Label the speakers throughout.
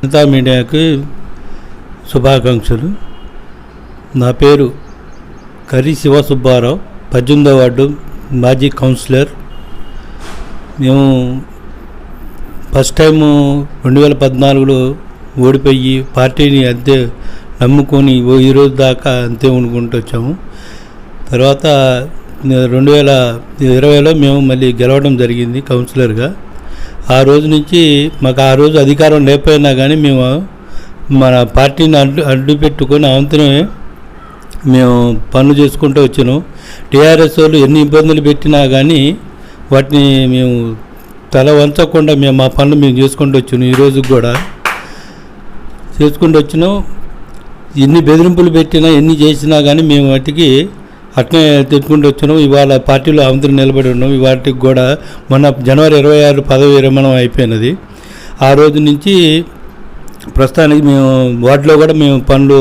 Speaker 1: జనతా మీడియాకి శుభాకాంక్షలు. నా పేరు కరి శివ సుబ్బారావు పద్దెనిమిదో వార్డు మాజీ కౌన్సిలర్. మేము ఫస్ట్ టైము రెండు వేల పద్నాలుగులో ఓడిపోయి పార్టీని అంతే నమ్ముకొని ఓ ఈ రోజు దాకా అంతే వండుకుంటూ వచ్చాము. తర్వాత రెండు వేల ఇరవైలో మేము మళ్ళీ గెలవడం జరిగింది కౌన్సిలర్గా. ఆ రోజు నుంచి మాకు ఆ రోజు అధికారం లేకపోయినా కానీ మేము మన పార్టీని అడ్డు అడ్డు పెట్టుకొని అవంతనే మేము పనులు చేసుకుంటూ వచ్చినాం. టీఆర్ఎస్ వాళ్ళు ఎన్ని ఇబ్బందులు పెట్టినా కానీ వాటిని మేము తల వంచకుండా మేము మా పనులు మేము చేసుకుంటూ వచ్చినాం ఈరోజు కూడా. చేసుకుంటూ వచ్చినాం. ఎన్ని బెదిరింపులు పెట్టినా ఎన్ని చేసినా కానీ మేము వాటికి అట్నే తిట్టుకుంటూ వచ్చినాం. ఇవాళ పార్టీలో అందరూ నిలబడి ఉన్నాం. వాటికి కూడా మొన్న జనవరి ఇరవై ఆరు పదవి విరమణం అయిపోయినది. ఆ రోజు నుంచి ప్రస్తుతానికి మేము వాటిలో కూడా మేము పనులు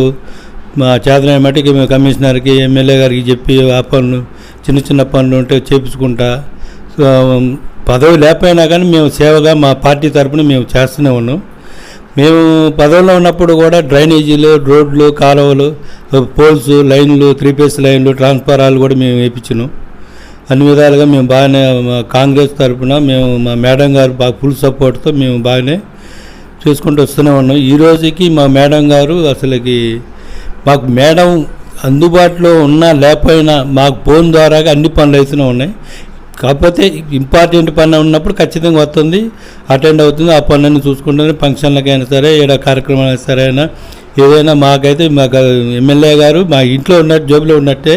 Speaker 1: మా చేతనైన మట్టికి మేము కమిషనర్కి ఎమ్మెల్యే గారికి చెప్పి ఆ పనులు చిన్న చిన్న పనులు ఉంటే చేపించుకుంటా. పదవి లేకపోయినా కానీ మేము సేవగా మా పార్టీ తరపున మేము చేస్తూనే ఉన్నాం. మేము పదవిలో ఉన్నప్పుడు కూడా డ్రైనేజీలు రోడ్లు కాలువలు పోల్స్ లైన్లు త్రీ ఫేస్ లైన్లు ట్రాన్స్ఫారాలు కూడా మేము వేయించినాం అన్ని విధాలుగా మేము బాగానే మా కాంగ్రెస్ తరపున మేము మా మేడం గారు బాగా ఫుల్ సపోర్ట్తో మేము బాగానే చేసుకుంటూ వస్తూనే ఉన్నాం. ఈ రోజుకి మా మేడం గారు అసలుకి మాకు మేడం అందుబాటులో ఉన్నా లేకపోయినా మాకు ఫోన్ ద్వారా అన్ని పనులు అవుతూనే ఉన్నాయి. కాకపోతే ఇంపార్టెంట్ పని ఉన్నప్పుడు ఖచ్చితంగా వస్తుంది అటెండ్ అవుతుంది ఆ పనులన్నీ చూసుకుంటుంది ఫంక్షన్లకైనా సరే ఏడా కార్యక్రమాలైనా సరే అయినా ఏదైనా మాకైతే మాకు ఎమ్మెల్యే గారు మా ఇంట్లో ఉన్నట్టు జోబులో ఉన్నట్టే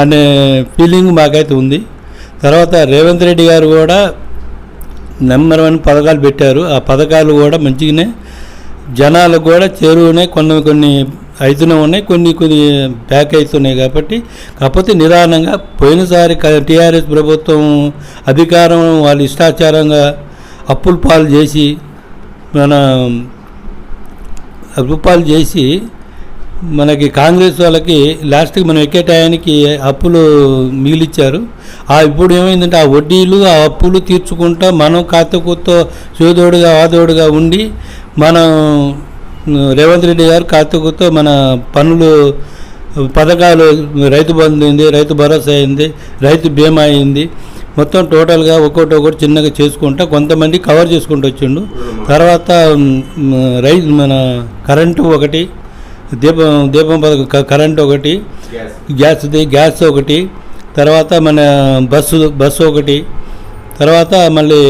Speaker 1: అనే ఫీలింగ్ మాకైతే ఉంది. తర్వాత రేవంత్ రెడ్డి గారు కూడా నెంబర్ వన్ పథకాలు పెట్టారు. ఆ పథకాలు కూడా మంచిగానే జనాలకు కూడా చేరువనే కొన్ని కొన్ని అవుతూనే ఉన్నాయి కొన్ని కొన్ని బ్యాక్ అవుతున్నాయి కాబట్టి కాకపోతే నిదానంగా పోయినసారి టీఆర్ఎస్ ప్రభుత్వం అధికారం వాళ్ళు ఇష్టాచారంగా అప్పుల పాలు చేసి మన అప్పుల చేసి మనకి కాంగ్రెస్ వాళ్ళకి లాస్ట్కి మనం ఎక్కే టయానికి అప్పులు మిగిలిచ్చారు. ఆ ఇప్పుడు ఏమైందంటే ఆ వడ్డీలు ఆ అప్పులు తీర్చుకుంటా మనం కాతకూతో చేదోడుగా ఆదోడుగా ఉండి మనం రేవంత్ రెడ్డి గారు కాతకూతో మన పనులు పథకాలు రైతు బంధు అయింది రైతు భరోసా అయింది రైతు బీమా అయింది. మొత్తం టోటల్గా ఒక్కొక్కటి ఒకటి చిన్నగా చేసుకుంటా కొంతమంది కవర్ చేసుకుంటూ వచ్చిండు. తర్వాత మ్, రైతు మన కరెంటు ఒకటి దీపం దీపం పథకం క- కరెంట్ ఒకటి గ్యాస్ది గ్యాస్ ఒకటి తర్వాత మన బస్సు బస్సు ఒకటి తర్వాత మళ్ళీ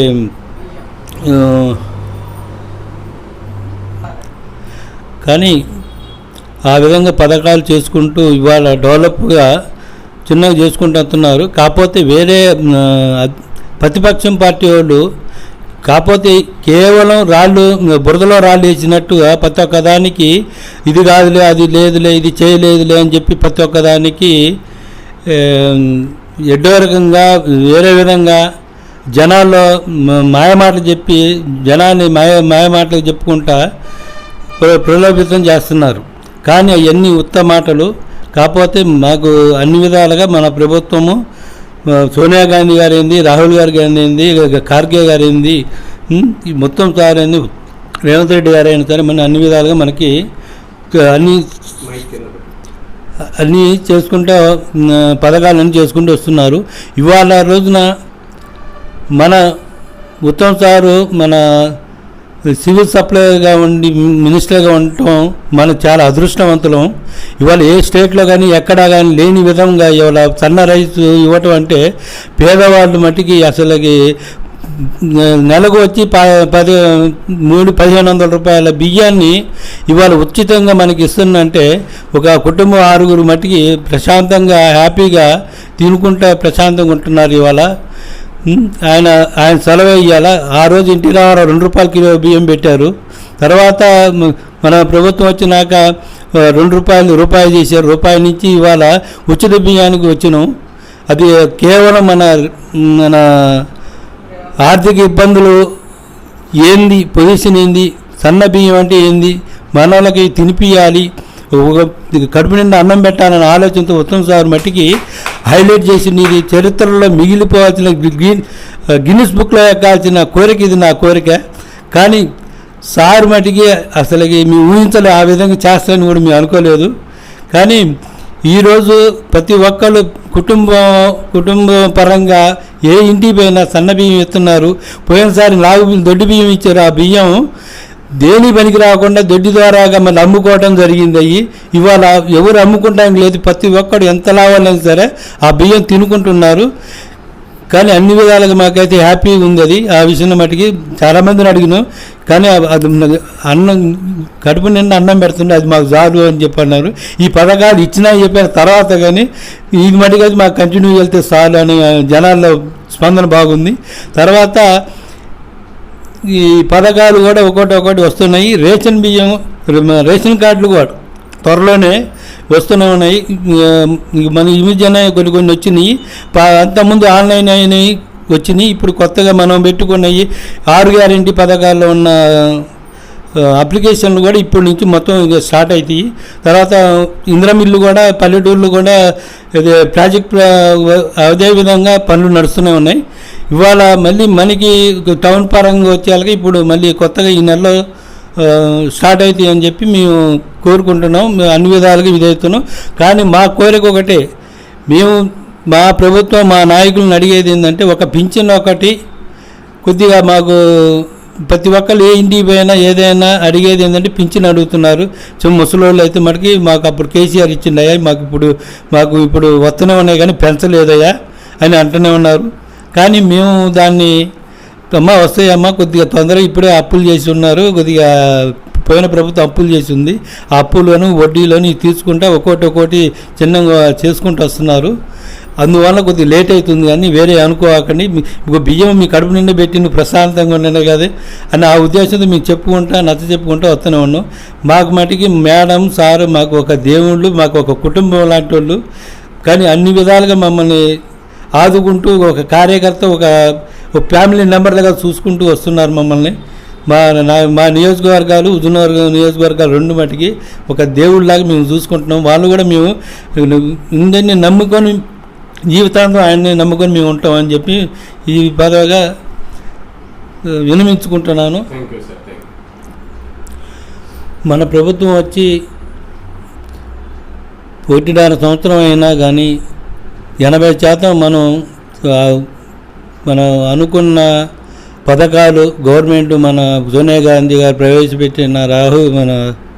Speaker 1: ఆ, కానీ ఆ విధంగా పథకాలు చేసుకుంటూ ఇవాళ డెవలప్గా చిన్నగా చేసుకుంటున్నారు. కాకపోతే వేరే ప్రతిపక్షం పార్టీ వాళ్ళు కాకపోతే కేవలం రాళ్ళు బురదలో రాళ్ళు వేసినట్టుగా ప్రతి ఒక్కదానికి ఇది కాదులే అది లేదులే ఇది చేయలేదులే అని చెప్పి ప్రతి ఒక్కదానికి ఎడ్డో రకంగా వేరే విధంగా జనాల్లో మాయమాటలు చెప్పి జనాన్ని మాయ మాయమాటలు చెప్పుకుంటా ప్రలోభితం చేస్తున్నారు. కానీ అవన్నీ ఉత్త మాటలు. కాకపోతే మాకు అన్ని విధాలుగా మన ప్రభుత్వము సోనియా గాంధీ గారు ఏంది రాహుల్ గారి గారు ఏంది కార్గే ఖార్గే గారు ఏంది మొత్తం సార్ ఏంది రేవంత్ రెడ్డి గారు అయినా సరే మన అన్ని విధాలుగా మనకి అన్ని అన్నీ చేసుకుంటూ పథకాలన్నీ చేసుకుంటూ వస్తున్నారు. ఇవాళ రోజున మన ఉత్తమ్ సారు మన సివిల్ సప్లైగా ఉండి మినిస్టర్గా ఉండటం మనం చాలా అదృష్టవంతులం. ఇవాళ ఏ స్టేట్లో కానీ ఎక్కడా కానీ లేని విధంగా ఇవాళ సన్న రైస్ ఇవ్వటం అంటే పేదవాళ్ళు మట్టికి అసలుకి నెలకు వచ్చి ప పది మూడు పదిహేను వందల రూపాయల బియ్యాన్ని ఇవాళ ఉచితంగా మనకి ఇస్తుందంటే ఒక కుటుంబం ఆరుగురు మట్టికి ప్రశాంతంగా హ్యాపీగా తినుకుంటా ప్రశాంతంగా ఉంటున్నారు ఇవాళ. ఆయన ఆయన సెలవు ఇవ్వాల ఆ రోజు ఇంటి రావాల రెండు రూపాయల కిలో బియ్యం పెట్టారు. తర్వాత మన ప్రభుత్వం వచ్చినాక రెండు రూపాయలు రూపాయి చేశారు రూపాయి నుంచి ఇవాళ ఉచిత బియ్యానికి వచ్చినాం. అది కేవలం మన మన ఆర్థిక ఇబ్బందులు ఏంది? పొజిషన్ ఏంది? సన్న బియ్యం అంటే ఏంది? మనలకి తినిపియాలి. ఒక కడుపు నిండా అన్నం పెట్టాలనే ఆలోచనతో ఉత్తమ్ సార్ మట్టికి హైలైట్ చేసింది ఇది చరిత్రలో మిగిలిపోవాల్సిన గ్రీన్ గిన్నిస్ బుక్లో ఎక్కాల్సిన కోరిక ఇది నా కోరిక. కానీ సార్ మటుకి అసలుకి మీ ఊహించలే ఆ విధంగా చేస్తారని కూడా మేము అనుకోలేదు. కానీ ఈరోజు ప్రతి ఒక్కళ్ళు కుటుంబం కుటుంబ పరంగా ఏ ఇంటికి పైన సన్న బియ్యం ఇస్తున్నారు పోయినసారి నాగు బియ్యం దొడ్డి బియ్యం ఇచ్చారు ఆ బియ్యం. దేని పనికి రాకుండా దొడ్డి ద్వారాగా మళ్ళీ అమ్ముకోవడం జరిగింది అయ్యి ఇవాళ ఎవరు అమ్ముకుంటానికి లేదు ప్రతి ఒక్కడు ఎంత లావాలైనా సరే ఆ బియ్యం తినుకుంటున్నారు. కానీ అన్ని విధాలుగా మాకైతే హ్యాపీగా ఉంది అది ఆ విషయం మటుకి చాలామందిని అడిగినాం. కానీ అది అన్నం కడుపు నిండా అన్నం పెడుతుండే అది మాకు చాలు అని చెప్పి అన్నారు. ఈ పథకాలు ఇచ్చినా చెప్పిన తర్వాత కానీ ఈ మటుకు అయితే మాకు కంటిన్యూ వెళ్తే చాలు అని జనాల్లో స్పందన బాగుంది. తర్వాత ఈ పథకాలు కూడా ఒకటి ఒకటి వస్తున్నాయి. రేషన్ బియ్యం రేషన్ కార్డులు కూడా త్వరలోనే వస్తూనే ఉన్నాయి. మన ఈ కొన్ని కొన్ని వచ్చినాయి. అంతకుముందు ఆన్లైన్ అయినాయి వచ్చినాయి. ఇప్పుడు కొత్తగా మనం పెట్టుకున్నాయి ఆరు గ్యారెంటీ పథకాల్లో ఉన్న అప్లికేషన్లు కూడా ఇప్పటి నుంచి మొత్తం ఇక స్టార్ట్ అవుతాయి తర్వాత ఇంద్రమిల్లు కూడా పల్లెటూళ్ళు కూడా ఇది ప్రాజెక్ట్ అదే విధంగా పనులు నడుస్తూనే ఉన్నాయి. ఇవాళ మళ్ళీ మనకి టౌన్ పరంగా వచ్చేలాగా ఇప్పుడు మళ్ళీ కొత్తగా ఈ నెలలో స్టార్ట్ అవుతాయి అని చెప్పి మేము కోరుకుంటున్నాం. మేము అన్ని విధాలుగా విధేస్తున్నాం కానీ మా కోరిక ఒకటే మేము మా ప్రభుత్వం మా నాయకులను అడిగేది ఏంటంటే ఒక పింఛన్ ఒకటి కొద్దిగా మాకు ప్రతి ఒక్కరు ఏ ఇంటికి పోయినా ఏదైనా అడిగేది ఏంటంటే పింఛన్ అడుగుతున్నారు. సో ముసలోళ్ళు అయితే మనకి మాకు అప్పుడు కేసీఆర్ ఇచ్చిండయా మాకు ఇప్పుడు మాకు ఇప్పుడు వస్తూనే ఉన్నాయి కానీ పెంచలేదయ్యా అని అంటూనే ఉన్నారు. కానీ మేము దాన్ని అమ్మ వస్తాయమ్మా కొద్దిగా తొందరగా ఇప్పుడే అప్పులు చేసి ఉన్నారు. కొద్దిగా పోయిన ప్రభుత్వం అప్పులు చేసి ఉంది. ఆ అప్పులను వడ్డీలను తీసుకుంటా ఒక్కోటి ఒక్కోటి చిన్నగా చేసుకుంటూ వస్తున్నారు. అందువల్ల కొద్దిగా లేట్ అవుతుంది కానీ వేరే అనుకోకండి. మీకు బియ్యం మీ కడుపు నిండా పెట్టి నువ్వు ప్రశాంతంగా ఉండనే కదా అని ఆ ఉద్దేశంతో మేము చెప్పుకుంటా నచ్చ చెప్పుకుంటా వస్తూనే ఉన్నాం. మాకు మటుకి మేడం సారు మాకు ఒక దేవుళ్ళు మాకు ఒక కుటుంబం లాంటి వాళ్ళు. కానీ అన్ని విధాలుగా మమ్మల్ని ఆదుకుంటూ ఒక కార్యకర్త ఒక ఒక ఫ్యామిలీ మెంబర్లుగా చూసుకుంటూ వస్తున్నారు మమ్మల్ని. మా నా- మా నియోజకవర్గాలు హుజూర్నగర్ నియోజకవర్గాలు రెండు మటుకి ఒక దేవుళ్ళలాగా మేము చూసుకుంటున్నాం. వాళ్ళు కూడా మేము ఇందరిని నమ్ముకొని జీవితాంతం ఆయన్ని నమ్ముకొని మేము ఉంటామని చెప్పి ఈ పదవిగా వినమించుకుంటున్నాను. మన ప్రభుత్వం వచ్చి ఒకటిన్నర సంవత్సరం అయినా కానీ ఎనభై శాతం మనం మనం అనుకున్న పథకాలు గవర్నమెంట్ మన సోనియా గాంధీ గారు ప్రవేశపెట్టిన రాహుల్ మన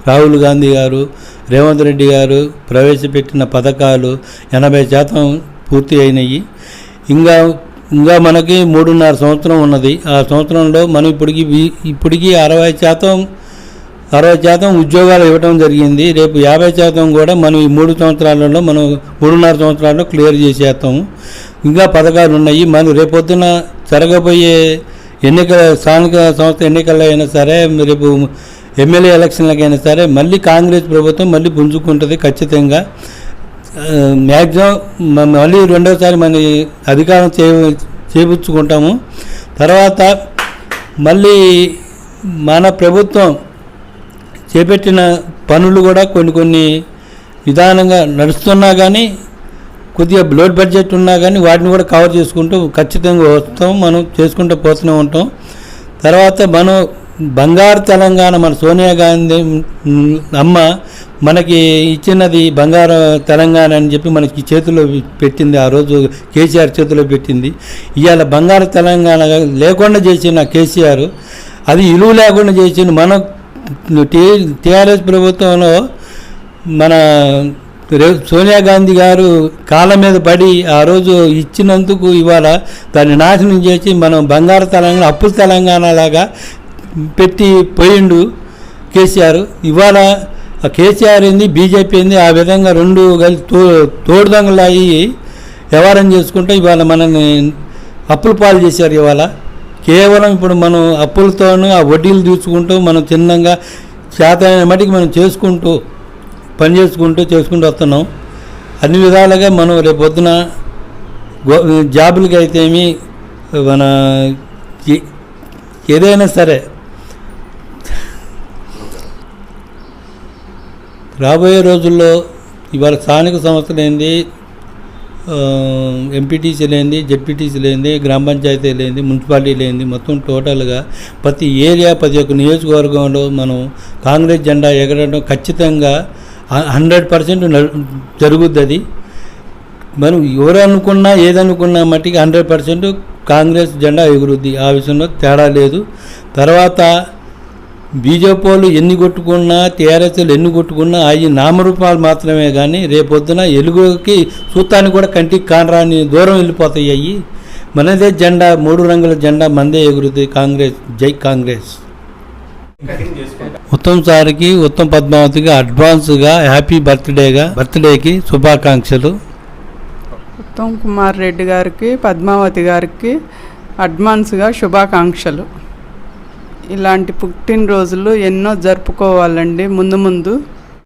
Speaker 1: రాహుల్ గాంధీ గారు రేవంత్ రెడ్డి గారు ప్రవేశపెట్టిన పథకాలు ఎనభై శాతం పూర్తి అయినాయి. ఇంకా ఇంకా మనకి మూడున్నర సంవత్సరం ఉన్నది. ఆ సంవత్సరంలో మనం ఇప్పటికి ఇప్పటికీ అరవై శాతం అరవై శాతం ఉద్యోగాలు ఇవ్వడం జరిగింది. రేపు యాభై శాతం కూడా మనం ఈ మూడు సంవత్సరాలలో మనం మూడున్నర సంవత్సరాల్లో క్లియర్ చేసేస్తాము ఇంకా పథకాలు ఉన్నాయి. మనం రేపొద్దున జరగబోయే ఎన్నికల స్థానిక సంస్థ ఎన్నికల్లో అయినా సరే రేపు ఎమ్మెల్యే ఎలక్షన్లకైనా సరే మళ్ళీ కాంగ్రెస్ ప్రభుత్వం మళ్ళీ పుంజుకుంటుంది ఖచ్చితంగా. మ్యాక్సిమం మళ్ళీ రెండోసారి మన అధికారం చే చేపుచ్చుకుంటాము తర్వాత మళ్ళీ మన ప్రభుత్వం చేపట్టిన పనులు కూడా కొన్ని కొన్ని విధానంగా నడుస్తున్నా కానీ కొద్దిగా లోడ్ బడ్జెట్ ఉన్నా కానీ వాటిని కూడా కవర్ చేసుకుంటూ ఖచ్చితంగా వస్తాం మనం చేసుకుంటూ పోతూనే ఉంటాం. తర్వాత మనం బంగారు తెలంగాణ మన సోనియా గాంధీ అమ్మ మనకి ఇచ్చినది బంగారు తెలంగాణ అని చెప్పి మనకి చేతిలో పెట్టింది ఆ రోజు కేసీఆర్ చేతిలో పెట్టింది. ఇవాళ బంగారు తెలంగాణ లేకుండా చేసిన కేసీఆర్. అది ఇలువ లేకుండా చేసిన మన టీ టీఆర్ఎస్ ప్రభుత్వంలో మన సోనియా గాంధీ గారు కాళ్ళ మీద పడి ఆ రోజు ఇచ్చినందుకు ఇవాళ దాన్ని నాశనం చేసి మనం బంగారు తెలంగాణ అప్పుల తెలంగాణ లాగా పెట్టి పోయిండు కేసీఆర్. ఇవాళ ఆ కేసీఆర్ ఏంది బీజేపీ ఏంది ఆ విధంగా రెండు కలిసి తో తోడుదంగలు అయ్యి వ్యవహారం చేసుకుంటూ ఇవాళ మనల్ని అప్పుల పాలు చేశారు ఇవాళ. కేవలం ఇప్పుడు మనం అప్పులతోనూ ఆ వడ్డీలు తీసుకుంటూ మనం చిన్నంగా చేతైన మటుకు మనం చేసుకుంటూ పని చేసుకుంటూ చేసుకుంటూ వస్తున్నాం. అన్ని విధాలుగా మనం రేపు పొద్దున జాబులకి అయితేమి మన ఏదైనా సరే రాబోయే రోజుల్లో ఇవాళ స్థానిక సంస్థలు ఏంది? ఎంపీటీసీ లేనిది జెడ్పీటీసీ లేనిది గ్రామ పంచాయతీ లేనిది మున్సిపాలిటీ లేనిది మొత్తం టోటల్గా ప్రతి ఏరియా ప్రతి ఒక్క నియోజకవర్గంలో మనం కాంగ్రెస్ జెండా ఎగరడం ఖచ్చితంగా హండ్రెడ్ పర్సెంట్ జరుగుద్ది అది. మనం ఎవరనుకున్నా ఏదనుకున్నా మట్టికి హండ్రెడ్ పర్సెంట్ కాంగ్రెస్ జెండా ఎగురుద్ది. ఆ విషయంలో తేడా లేదు. తర్వాత బీజేపీ ఎన్ని కొట్టుకున్నా టీఆర్ఎస్లు ఎన్ని కొట్టుకున్నా అవి నామరూపాలు మాత్రమే కానీ రేపొద్దున ఎలుగుకి సూతానికి కూడా కంటికి కానరాని దూరం వెళ్ళిపోతాయి అవి మనదే జెండా మూడు రంగుల జెండా మందే ఎగురుతుంది కాంగ్రెస్ జై కాంగ్రెస్. ఉత్తమ్ సార్కి ఉత్తమ్ పద్మావతికి అడ్వాన్స్గా హ్యాపీ బర్త్డేగా బర్త్డేకి శుభాకాంక్షలు.
Speaker 2: ఉత్తమ్ కుమార్ రెడ్డి గారికి పద్మావతి గారికి అడ్వాన్స్గా శుభాకాంక్షలు. ఇలాంటి పుట్టినరోజులు ఎన్నో జరుపుకోవాలండి. ముందు ముందు